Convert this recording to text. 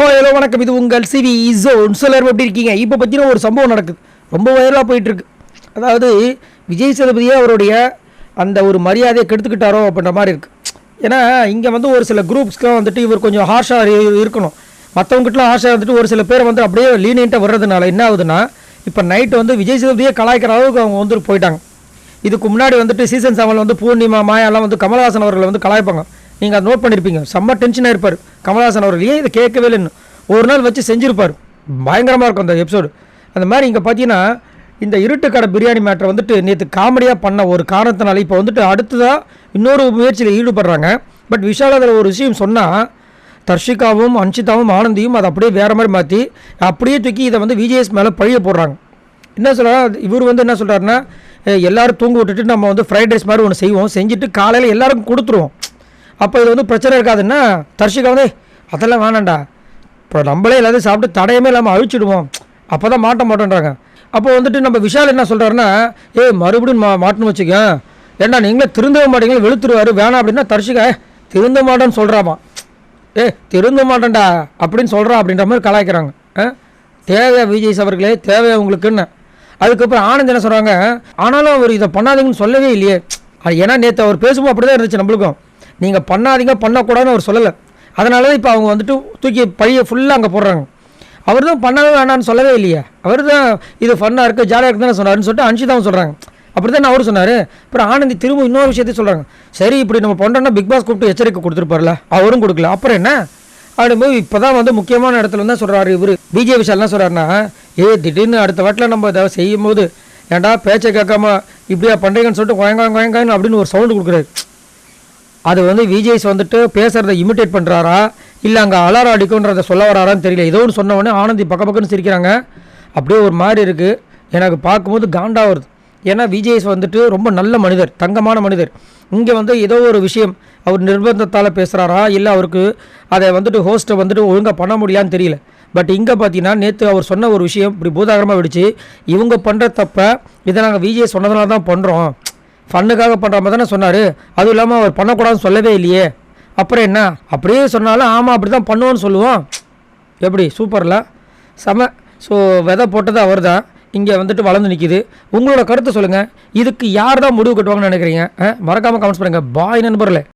ஹோ ஹலோ வணக்கம். இது உங்கள் சிவி இசோன் சிலர் எப்படி இருக்கீங்க? இப்போ பார்த்தீங்கன்னா ஒரு சம்பவம் நடக்குது. ரொம்ப வைரலாக போயிட்டுருக்கு. அதாவது விஜய் சேதுபதியே அவருடைய அந்த ஒரு மரியாதையை கெடுத்துக்கிட்டாரோ அப்படின்ற மாதிரி இருக்குது ஏன்னா இங்கே வந்து ஒரு சில குரூப்ஸ்க்குலாம் வந்துட்டு இவர் கொஞ்சம் ஹார்ஷாக இருக்கணும். மற்றவங்ககிட்டலாம் ஹார்ஷாக வந்துட்டு ஒரு சில பேர் வந்து அப்படியே லீனியண்ட்டாக வர்றதுனால என்ன ஆகுதுன்னா இப்போ நைட்டு வந்து விஜய் சேதுபதியே கலாய்க்கிற அளவுக்கு அவங்க வந்துட்டு போயிட்டாங்க. இதுக்கு முன்னாடி வந்துட்டு சீசன் செவனில் வந்து பூர்ணிமா மாயாலாம் வந்து கமலஹாசன் அவர்களை வந்து கலாய்ப்பாங்க. நீங்கள் அதை நோட் பண்ணியிருப்பீங்க செம்ம டென்ஷனாக இருப்பார். கமல்ஹாசன் அவர்கள் ஏன் இதை கேட்கவே இல்லைன்னு ஒரு நாள் வச்சு செஞ்சுருப்பார். பயங்கரமாக இருக்கும் அந்த எபிசோடு அந்த மாதிரி இங்கே பார்த்தீங்கன்னா இந்த இருட்டு கடை பிரியாணி மேட்டரை வந்துட்டு நேற்று காமெடியாக பண்ண ஒரு காரணத்தினால இப்போ வந்துட்டு அடுத்ததாக இன்னொரு முயற்சியில் ஈடுபடுறாங்க. பட் விஷால் அதில் ஒரு விஷயம் சொன்னால் தர்ஷிகாவும் அன்ஷிதாவும் ஆனந்தியும் அதை அப்படியே வேறு மாதிரி மாற்றி அப்படியே தூக்கி இதை வந்து விஜேஎஸ் மேலே பழிய போடுறாங்க. என்ன சொல்கிறார் இவர் வந்து என்ன சொல்கிறாருன்னா எல்லாரும் தூங்க விட்டுட்டு நம்ம வந்து ஃப்ரைட் ரைஸ் மாதிரி ஒன்று செய்வோம். செஞ்சுட்டு காலையில் எல்லாருக்கும் கொடுத்துருவோம். அப்போ இது வந்து பிரச்சனை இருக்காதுன்னா தர்ஷிகா வந்து அதெல்லாம் வேணாண்டா இப்போ நம்மளே எல்லாத்தையும் சாப்பிட்டு தடையுமே இல்லாமல் அழிச்சிடுவோம். அப்போ தான் மாட்ட மாட்டோன்றாங்க. அப்போ வந்துட்டு நம்ம விஷால் என்ன சொல்கிறாருன்னா ஏய் மறுபடியும் மா மாட்டணும் வச்சுக்க. ஏன்னா நீங்களே திருந்தவே மாட்டீங்களா வெளுத்துருவார். வேணாம் அப்படின்னா தர்ஷிகா திருந்த மாட்டேன்னு சொல்கிறாமா ஏ திருந்த மாட்டேன்டா அப்படின்னு சொல்கிறா அப்படின்ற மாதிரி கலாய்க்கிறாங்க. ஆ? விஜய் அவர்களே தேவையா உங்களுக்குன்னு. அதுக்கப்புறம் ஆனந்த் என்ன சொல்கிறாங்க ஆனாலும் அவர் இதை பண்ணாதீங்கன்னு சொல்லவே இல்லையே. அது ஏன்னா நேற்று அவர் பேசும்போது அப்படி தான் இருந்துச்சு நம்மளுக்கும். நீங்கள் பண்ணாதீங்க பண்ணக்கூடாதுன்னு அவர் சொல்லலை. அதனால தான் இப்போ அவங்க வந்துட்டு தூக்கி பழியை ஃபுல்லாக அங்கே போடுறாங்க. அவர் தான் பண்ணவே வேணான்னு சொல்லவே இல்லையே. அவர் தான் இது ஃபன்னாக இருக்குது ஜாலியாக இருக்குதுன்னு சொன்னாருன்னு சொல்லிட்டு அன்ஷிதாவும் சொல்கிறாங்க அப்படி தான் அவர் சொன்னார். அப்புறம் ஆனந்தி திரும்ப இன்னொரு விஷயத்தையும் சொல்கிறாங்க சரி இப்படி நம்ம பண்ணுறோன்னா பிக் பாஸ் கூப்பிட்டு எச்சரிக்கை கொடுத்துருப்பார்ல அவரும் கொடுக்கல. அப்புறம் என்ன? அப்படிங்கும்போது இப்போ தான் வந்து முக்கியமான இடத்துல தான் சொல்கிறாரு இவர். பிஜே விஷால் என்ன சொல்கிறாருன்னா ஏ திடீர்னு அடுத்த வாட்டில் நம்ம இதை செய்யும் போது ஏன்டா பேச்சை கேட்காம இப்படியா பண்ணுறீங்கன்னு சொல்லிட்டு கோயங்காய் கோயங்காய்னு அப்படின்னு ஒரு சவுண்டு கொடுக்குறாரு. அது வந்து விஜய்ஸ் வந்துட்டு பேசுகிறத இமிட்டேட் பண்ணுறாரா இல்லை அங்கே அலார அடிக்கும்ன்றதை சொல்ல வராரான்னு தெரியல. ஏதோ ஒன்று சொன்ன உடனே ஆனந்தி பக்க பக்கம்னு சிரிக்கிறாங்க. அப்படியே ஒரு மாதிரி இருக்குது எனக்கு பார்க்கும்போது காண்டா வருது. ஏன்னா விஜய்ஸ் வந்துட்டு ரொம்ப நல்ல மனிதர் தங்கமான மனிதர். இங்கே வந்து ஏதோ ஒரு விஷயம் அவர் நிர்பந்தத்தால் பேசுகிறாரா இல்லை அவருக்கு அதை வந்துட்டு ஹோஸ்ட்டை வந்துட்டு ஒழுங்காக பண்ண முடியலான்னு தெரியல. பட் இங்கே பார்த்தீங்கன்னா நேற்று அவர் சொன்ன ஒரு விஷயம் இப்படி பூதாகரமாக விடுச்சு இவங்க பண்ணுற தப்ப இதை நாங்கள் விஜய் சொன்னதுனால தான் பண்ணுறோம் ஃபன்னுக்காக பண்ணுற மாதிரி தானே சொன்னார். அதுவும் இல்லாமல் அவர் பண்ணக்கூடாதுன்னு சொல்லவே இல்லையே. அப்புறம் என்ன? அப்படியே சொன்னாலும் ஆமாம் அப்படி தான் பண்ணுவோன்னு சொல்லுவோம். எப்படி? சூப்பரில். செம. ஸோ விதை போட்டது அவர் தான் இங்கே வந்துட்டு வளர்ந்து நிற்கிது உங்களோட கருத்தை சொல்லுங்கள் இதுக்கு யார் தான் முடிவு கட்டுவாங்கன்னு நினைக்கிறீங்க? மறக்காமல் கமெண்ட்ஸ் பண்ணுங்கள் பாய் நண்பர்களே.